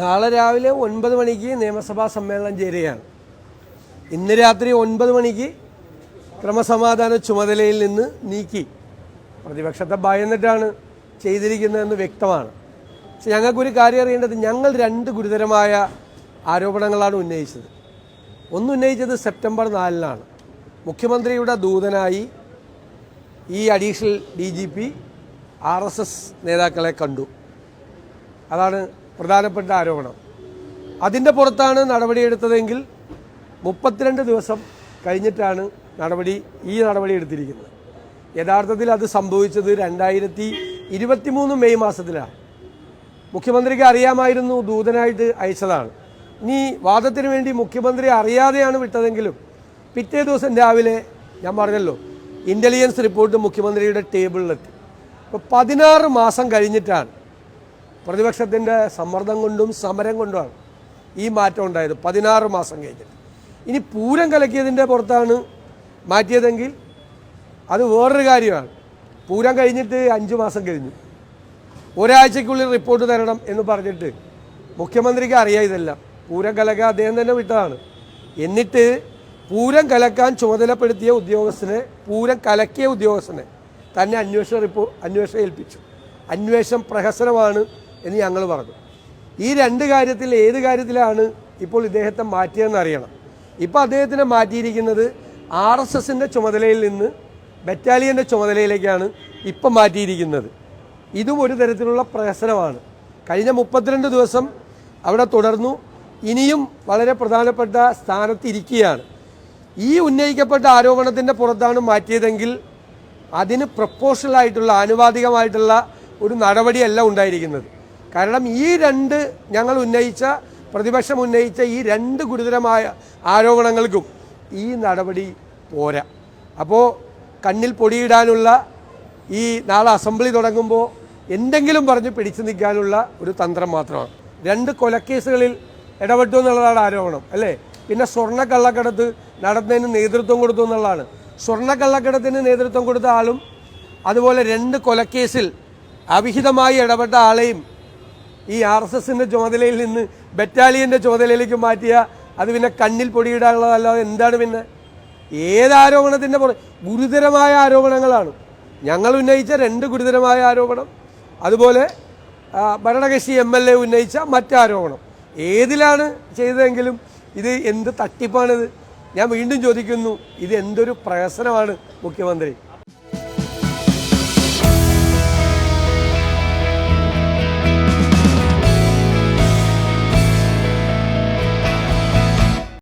നാളെ രാവിലെ ഒൻപത് മണിക്ക് നിയമസഭാ സമ്മേളനം ചേരുകയാണ്. ഇന്ന് രാത്രി ഒൻപത് മണിക്ക് ക്രമസമാധാന ചുമതലയിൽ നിന്ന് നീക്കി പ്രതിപക്ഷത്തെ ഭയന്നിട്ടാണ് ചെയ്തിരിക്കുന്നതെന്ന് വ്യക്തമാണ്. പക്ഷെ ഞങ്ങൾക്കൊരു കാര്യം അറിയേണ്ടത് ഞങ്ങൾ രണ്ട് ഗുരുതരമായ ആരോപണങ്ങളാണ് ഉന്നയിച്ചത്. ഒന്ന് ഉന്നയിച്ചത് സെപ്റ്റംബർ നാലിനാണ്. മുഖ്യമന്ത്രിയുടെ ദൂതനായി ഈ additional D G P R S S നേതാക്കളെ കണ്ടു. അതാണ് പ്രധാനപ്പെട്ട ആരോപണം. അതിന്റെ പുറത്താണ് നടപടിയെടുത്തതെങ്കിൽ മുപ്പത്തിരണ്ട് ദിവസം കഴിഞ്ഞിട്ടാണ് നടപടി ഈ നടപടി എടുത്തിരിക്കുന്നത്. യഥാർത്ഥത്തിൽ അത് സംഭവിച്ചത് രണ്ടായിരത്തി ഇരുപത്തി മൂന്ന് മെയ് മാസത്തിലാണ്. മുഖ്യമന്ത്രിക്ക് അറിയാമായിരുന്നു ദൂതനായിട്ട് അയച്ചതാണ്. ഇനി വാദത്തിന് വേണ്ടി മുഖ്യമന്ത്രി അറിയാതെയാണ് വിട്ടതെങ്കിലും പിറ്റേ ദിവസം രാവിലെ ഞാൻ പറഞ്ഞല്ലോ ഇന്റലിജൻസ് റിപ്പോർട്ട് മുഖ്യമന്ത്രിയുടെ ടേബിളിലെത്തി അപ്പോൾ പതിനാറ് മാസം കഴിഞ്ഞിട്ടാണ് പ്രതിപക്ഷത്തിന്റെ സമ്മർദ്ദം കൊണ്ടും സമരം കൊണ്ടുമാണ് ഈ മാറ്റം ഉണ്ടായത്. പതിനാറ് മാസം കഴിഞ്ഞിട്ട്. ഇനി പൂരം കലക്കിയതിന്റെ പുറത്താണ് മാറ്റിയതെങ്കിൽ അത് വേറൊരു കാര്യമാണ്. പൂരം കഴിഞ്ഞിട്ട് അഞ്ച് മാസം കഴിഞ്ഞു. ഒരാഴ്ചയ്ക്കുള്ളിൽ റിപ്പോർട്ട് തരണം എന്ന് പറഞ്ഞിട്ട് മുഖ്യമന്ത്രിക്ക് അറിയാം ഇതെല്ലാം. പൂരം കലക്കാൻ അദ്ദേഹം തന്നെ വിട്ടതാണ്. എന്നിട്ട് പൂരം കലക്കാൻ ചുമതലപ്പെടുത്തിയ ഉദ്യോഗസ്ഥനെ പൂരം കലക്കിയ ഉദ്യോഗസ്ഥനെ തന്നെ അന്വേഷണ റിപ്പോ അന്വേഷണം ഏൽപ്പിച്ചു. അന്വേഷണം പ്രഹസനമാണ്. എന്ന് ഞങ്ങൾ പറഞ്ഞു. ഈ രണ്ട് കാര്യത്തിൽ ഏത് കാര്യത്തിലാണ് ഇപ്പോൾ ഇദ്ദേഹത്തെ മാറ്റിയതെന്ന് അറിയണം. ഇപ്പോൾ അദ്ദേഹത്തിനെ മാറ്റിയിരിക്കുന്നത് ആർ എസ് എസിന്റെ ചുമതലയിൽ നിന്ന് ബറ്റാലിയന്റെ ചുമതലയിലേക്കാണ് ഇപ്പം മാറ്റിയിരിക്കുന്നത്. ഇതും ഒരു തരത്തിലുള്ള പ്രഹസനമാണ്. കഴിഞ്ഞ മുപ്പത്തിരണ്ട് ദിവസം അവിടെ തുടർന്നു. ഇനിയും വളരെ പ്രധാനപ്പെട്ട സ്ഥാനത്തിരിക്കുകയാണ് ഈ ഉന്നയിക്കപ്പെട്ട ആരോപണത്തിന്റെ പുറത്താണ് മാറ്റിയതെങ്കിൽ അതിന് പ്രപ്പോഷണൽ ആയിട്ടുള്ള ആനുപാതികമായിട്ടുള്ള ഒരു നടപടിയല്ല ഉണ്ടായിരിക്കുന്നത്. കാരണം ഈ രണ്ട് ഞങ്ങൾ ഉന്നയിച്ച പ്രതിപക്ഷം ഉന്നയിച്ച ഈ രണ്ട് ഗുരുതരമായ ആരോപണങ്ങൾക്കും ഈ നടപടി പോരാ. അപ്പോൾ കണ്ണിൽ പൊടിയിടാനുള്ള ഈ നാളെ അസംബ്ലി തുടങ്ങുമ്പോൾ എന്തെങ്കിലും പറഞ്ഞ് പിടിച്ചു നിൽക്കാനുള്ള ഒരു തന്ത്രം മാത്രമാണ്. രണ്ട് കൊലക്കേസുകളിൽ ഇടപെട്ടു എന്നുള്ളതാണ് ആരോപണം അല്ലേ? പിന്നെ സ്വർണ കള്ളക്കടത്ത് നടത്തുന്നതിന് നേതൃത്വം കൊടുത്തു എന്നുള്ളതാണ്. സ്വർണ കള്ളക്കടത്തിന് നേതൃത്വം കൊടുത്ത ആളും അതുപോലെ രണ്ട് കൊലക്കേസിൽ അവിഹിതമായി ഇടപെട്ട ആളെയും ഈ ആർ എസ് എസിന്റെ ചുമതലയിൽ നിന്ന് ബറ്റാലിയന്റെ ചുമതലയിലേക്ക് മാറ്റിയ അത് പിന്നെ കണ്ണിൽ പൊടിയിടാനുള്ളതല്ലാതെ എന്താണ് പിന്നെ? ഏത് ആരോപണത്തിന്റെ പുറ ഗുരുതരമായ ആരോപണങ്ങളാണ്. ഞങ്ങൾ ഉന്നയിച്ച രണ്ട് ഗുരുതരമായ ആരോപണം. അതുപോലെ ഭരണകക്ഷി എം എൽ എ ഉന്നയിച്ച മറ്റാരോപണം. ഏതിലാണ് ചെയ്തതെങ്കിലും ഇത് എന്ത് തട്ടിപ്പാണിത്? ഞാൻ വീണ്ടും ചോദിക്കുന്നു ഇത് എന്തൊരു പ്രഹസനമാണ് മുഖ്യമന്ത്രി.